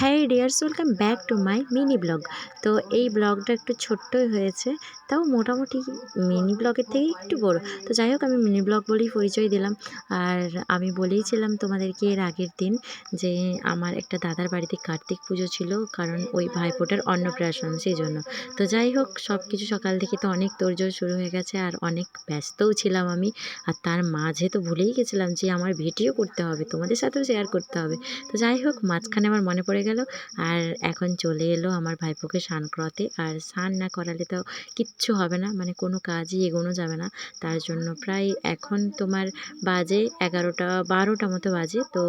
হ্যাঁ dears welcome back to my mini blog. তো এই ব্লগটা একটু ছোট্টই হয়েছে। তাও মোটামুটি মিনি ব্লগের থেকে একটু বড়। তো যাই হোক, আমি মিনি ব্লগ বলেই পরিচয় দিলাম। আর আমি বলেইছিলাম তোমাদেরকে এর আগের দিন যে আমার একটা দাদার বাড়িতে কার্তিক পুজো ছিল, কারণ ওই ভাইফোঁটার অন্নপ্রাশন সেই জন্য তো যাই হোক সব কিছু সকাল থেকে তো অনেক তোড়জোড় শুরু হয়ে গেছে, আর অনেক ব্যস্তও ছিলাম আমি। আর তার মাঝে তো ভুলেই গেছিলাম যে আমার ভিডিও করতে হবে, তোমাদের সাথেও শেয়ার করতে হবে। তো যাই হোক, মাঝখানে আমার মনে পড়ে গেল। আর এখন চলে এলো আমার ভাইপোকে স্নান করাতে আর স্নান না করালে তো কিচ্ছু হবে না মানে কোনো কাজই এগোনো যাবে না। তার জন্য প্রায় এখন তোমার বাজে এগারোটা, বারোটা মতো বাজে। তো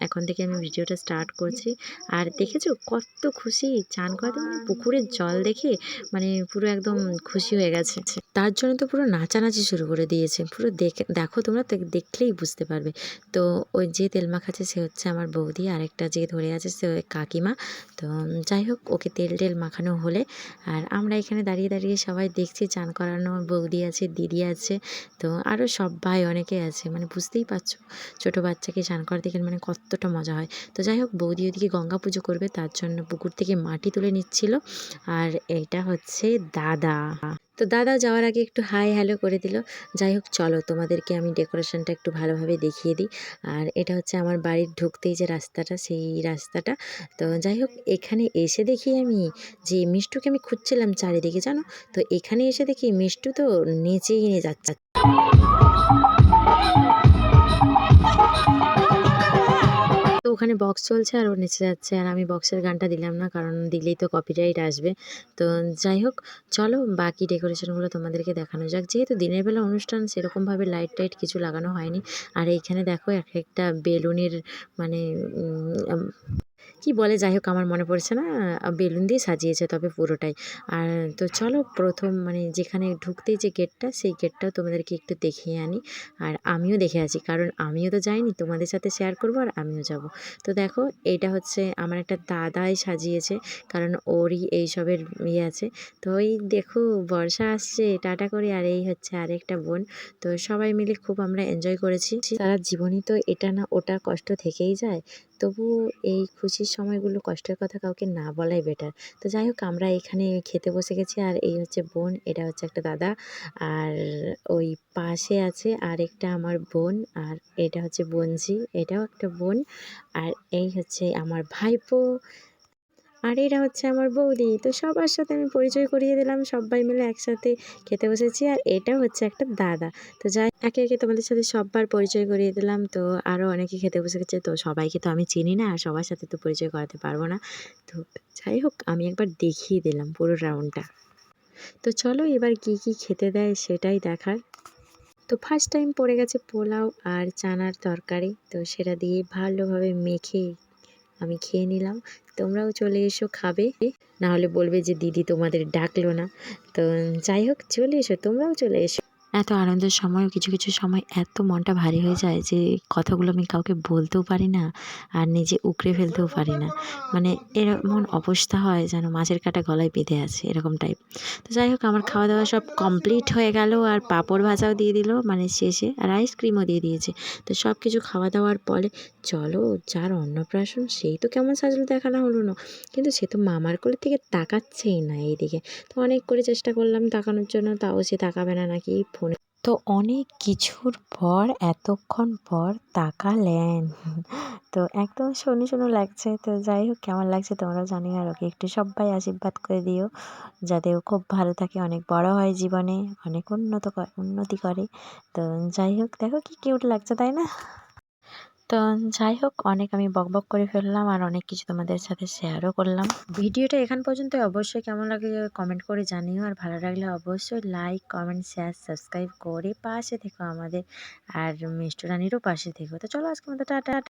এখন থেকে আমি ভিডিওটা স্টার্ট করছি। আর দেখেছ কত খুশি? চান করাতে মানে পুকুরের জল দেখে মানে পুরো একদম খুশি হয়ে গেছে। তার জন্য তো পুরো নাচানাচি শুরু করে দিয়েছে। পুরো দেখে, দেখো তোমরা দেখলেই বুঝতে পারবে। তো ওই যে তেল মাখাচ্ছে সে হচ্ছে আমার বৌদি, আরেকটা যে ধরে আছে সে কাকিমা। তো যাই হোক, ওকে তেল টেল মাখানো হলে। আর আমরা এখানে দাঁড়িয়ে দাঁড়িয়ে সবাই দেখছি, চান করানো বৌদি আছে, দিদি আছে, তো আরও সব ভাই অনেকে আছে মানে বুঝতেই পারছ, ছোটো বাচ্চাকে চান করাতে গেলে মানে কতটা মজা হয়। তো যাই হোক, বৌদি ওদিকে গঙ্গা পুজো করবে, তার জন্য পুকুর থেকে মাটি তুলে নিচ্ছিল, আর এটা হচ্ছে দাদা। তো দাদা যাওয়ার আগে একটু হাই হ্যালো করে দিল। যাই হোক, চলো তোমাদেরকে আমি ডেকোরেশনটা একটু ভালোভাবে দেখিয়ে দিই। আর এটা হচ্ছে আমার বাড়ির ঢুকতেই যে রাস্তাটা, সেই রাস্তাটা। তো যাই হোক, এখানে এসে দেখি আমি যে মিষ্টুকে আমি খুঁজছিলাম চারিদিকে, জানো? তো এখানে এসে দেখি মিষ্টু তো নেচেই নিয়ে যাচ্ছে। ওখানে বক্স চলছে আর ও নেচে যাচ্ছে। আর আমি বক্সের গানটা দিলাম না, কারণ দিলেই তো কপিরাইট আসবে। তো যাই হোক, চলো বাকি ডেকোরেশনগুলো তোমাদেরকে দেখানো যাক। যেহেতু দিনের বেলা অনুষ্ঠান, সেরকমভাবে লাইট টাইট কিছু লাগানো হয়নি। আর এইখানে দেখো এক একটা বেলুনের মানে কি বলে, যাই হোক আমার মনে পড়ছে না বেলুন দিয়ে সাজিয়েছে তবে পুরোটাই। আর তো চলো প্রথম মানে যেখানে ঢুকতেই যে গেটটা সেই গেটটাও তোমাদেরকে একটু দেখিয়ে আনি। আর আমিও দেখে আছি কারণ আমিও তো যাইনি, তোমাদের সাথে শেয়ার করব আর আমিও যাব। তো দেখো এটা হচ্ছে আমার একটা দাদাই সাজিয়েছে, কারণ ওরই এইসবের ইয়ে আছে। তো ওই দেখো, বর্ষা আসছে, টাটা করে, আর এই হচ্ছে আরেকটা বোন। তো সবাই মিলে খুব আমরা এনজয় করেছি। সারা জীবনই তো এটা না ওটা কষ্ট থেকেই যায়। তবু এই খুশির সময়গুলো কষ্টের কথা কাউকে না বলাই বেটার তো যাই হোক, আমরা এখানে খেতে বসে গেছি আর এই হচ্ছে বোন, এটা হচ্ছে একটা দাদা। আর ওই পাশে আছে আর একটা আমার বোন আর এটা হচ্ছে বোনঝি এটাও একটা বোন। আর এই হচ্ছে আমার ভাইপো। আর এরা হচ্ছে আমার বৌদি। তো সবার সাথে আমি পরিচয় করিয়ে দিলাম, সবাই মিলে একসাথে খেতে বসেছি আর এটা হচ্ছে একটা দাদা। তো যাই একে একে তোমাদের সাথে সববার পরিচয় করিয়ে দিলাম, তো আরও অনেকে খেতে বসে গেছে, তো সবাইকে তো আমি চিনি না আর সবার সাথে তো পরিচয় করাতে পারব না। তো যাই হোক, আমি একবার দেখিয়ে দিলাম পুরো রাউন্ডটা তো চলো এবার কি কি খেতে দেয় সেটাই দেখার। তো ফার্স্ট টাইম পড়ে গেছে পোলাও আর চানার তরকারি, তো সেটা দিয়ে ভালোভাবে মেখে আমি খেয়ে নিলাম। তোমরাও চলে এসো, খাবে। না হলে বলবে যে, দিদি তোমাদের ডাকলো না। তো যাই হোক, চলে এসো, তোমরাও চলে এসো। এত আনন্দের সময়ও কিছু কিছু সময় এত মনটা ভারী হয়ে যায় যে কথাগুলো আমি কাউকে বলতেও পারি না আর নিজে উকড়ে ফেলতেও পারি না। মানে এমন অবস্থা হয় যেন মাছের কাটা গলায় বেঁধে আছে এরকম টাইপ তো যাই হোক, আমার খাওয়া দাওয়া সব কমপ্লিট হয়ে গেল আর পাঁপড় ভাজাও দিয়ে দিল মানে শেষে, আর আইসক্রিমও দিয়ে দিয়েছে। তো সব কিছু খাওয়া দাওয়ার পরে চলো যার অন্নপ্রাশন সেই তো কেমন সাজলো দেখানো হলো না, কিন্তু সে তো মামার কোলের থেকে তাকাচ্ছেই না এইদিকে। তো অনেক করে চেষ্টা করলাম তাকানোর জন্য, তাও সে তাকাবে না নাকি, ফোনে তো অনেক কিছুর পর, এতক্ষণ পর তাকালেন। তো একদম শুনে শুনে লাগছে। তো যাই হোক, কেমন লাগছে তোমরা জানি আর ওকে একটু সবাই আশীর্বাদ করে দিও, যাতে ও খুব ভালো থাকে, অনেক বড় হয় জীবনে, অনেক উন্নত উন্নতি করে। তো যাই হোক, দেখো কি কিউট লাগছে, তাই না? তো যাই হোক, অনেক আমি বকবক করে ফেললাম আর অনেক কিছু তোমাদের সাথে শেয়ারও করলাম। ভিডিওটা এখান পর্যন্ত অবশ্যই কেমন লাগে কমেন্ট করে জানিও। আর ভালো লাগলে অবশ্যই লাইক কমেন্ট শেয়ার সাবস্ক্রাইব করে পাশে থেকো আমাদের। আর মিষ্টু রানিরও পাশে থেকো। তো চলো আজকে মতো, টাটা।